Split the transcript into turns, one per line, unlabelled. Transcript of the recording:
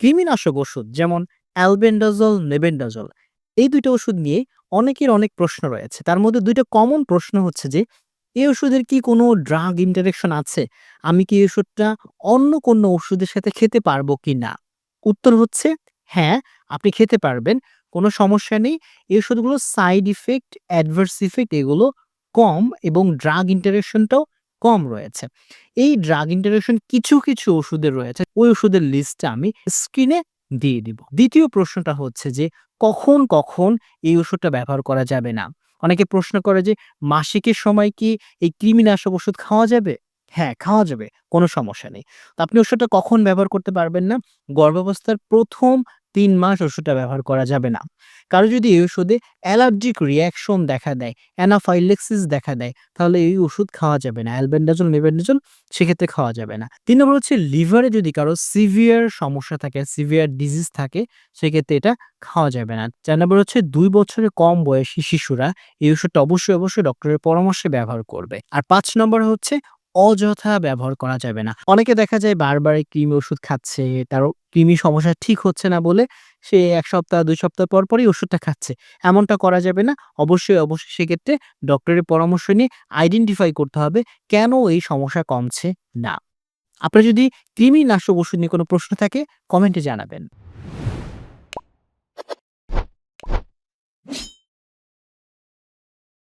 কৃমিনাশক ওষুধ যেমন অ্যালবেন্ডাজল, নেবেন্ডাজল এই ২ টা ওষুধ নিয়ে অনেকের অনেক প্রশ্ন রয়েছে। তার মধ্যে দুইটা কমন প্রশ্ন হচ্ছে যে, এই ওষুধের কি কোনো ড্রাগ ইন্টারেকশন আছে? আমি কি এই ওষুধটা অন্য কোনো ওষুধের সাথে খেতে পারব কিনা? উত্তর হচ্ছে হ্যাঁ, আপনি খেতে পারবেন। কোনো সমস্যা নেই। এই ওষুধগুলো সাইড ইফেক্ট, অ্যাডভার্স ইফেক্ট এগুলো কম এবং ড্রাগ ইন্টারেকশনটাও কম রয়েছে। এই ড্রাগ ইন্টারেকশন কিছু, কিছু ওষুধের রয়েছে। ওই ওষুধের লিস্টটা আমি স্ক্রিনে দিয়ে দিব। দ্বিতীয় প্রশ্নটা হচ্ছে যে, কখন, কখন এই ওষুধটা ব্যবহার করা যাবে না? অনেকে প্রশ্ন করে যে, মাসিকের সময় কি এই কৃমিনাশক ওষুধ খাওয়া যাবে? হ্যাঁ, খাওয়া যাবে। কোনো সমস্যা নেই। তো আপনি ওষুধটা কখন ব্যবহার করতে পারবেন না? গর্ভাবস্থার ১ম ৩ মাস ওষুধটা ব্যবহার করা যাবে না। কারও যদি এই ওষুধে অ্যালার্জিক রিঅ্যাকশন দেখা দেয়, অ্যানাফাইলেক্সিস দেখা দেয়, তাহলে এই ওষুধ খাওয়া যাবে না। অ্যালবেন্ডাজল, নেবেন্ডাজল সেক্ষেত্রে খাওয়া যাবে না। তিন নম্বর হচ্ছে লিভারে যদি কারও সিভিয়ার সমস্যা থাকে, সিভিয়ার ডিজিজ থাকে, সেক্ষেত্রে এটা খাওয়া যাবে না। ৪ নম্বর হচ্ছে দুই বছরের কম বয়সী শিশুরা এই ওষুধটা অবশ্যই, অবশ্যই ডক্টরের পরামর্শে ব্যবহার করবে। আর পাঁচ নম্বর হচ্ছে অযথা ব্যবহার করা যাবে না। অনেকে দেখা যায় বারবার কৃমি ওষুধ খাচ্ছে, তার কৃমি সমস্যা ঠিক হচ্ছে না বলে সে এক সপ্তাহ দুই সপ্তাহ পর, পরই ওষুধটা খাচ্ছে। এমনটা করা যাবে না। অবশ্যই, অবশ্যই সেক্ষেত্রে ডক্টরের পরামর্শ নিয়ে আইডেন্টিফাই করতে হবে কেন এই সমস্যা কমছে না। আপনার যদি কৃমিনাশক ওষুধ নিয়ে কোনো প্রশ্ন থাকে কমেন্টে জানাবেন।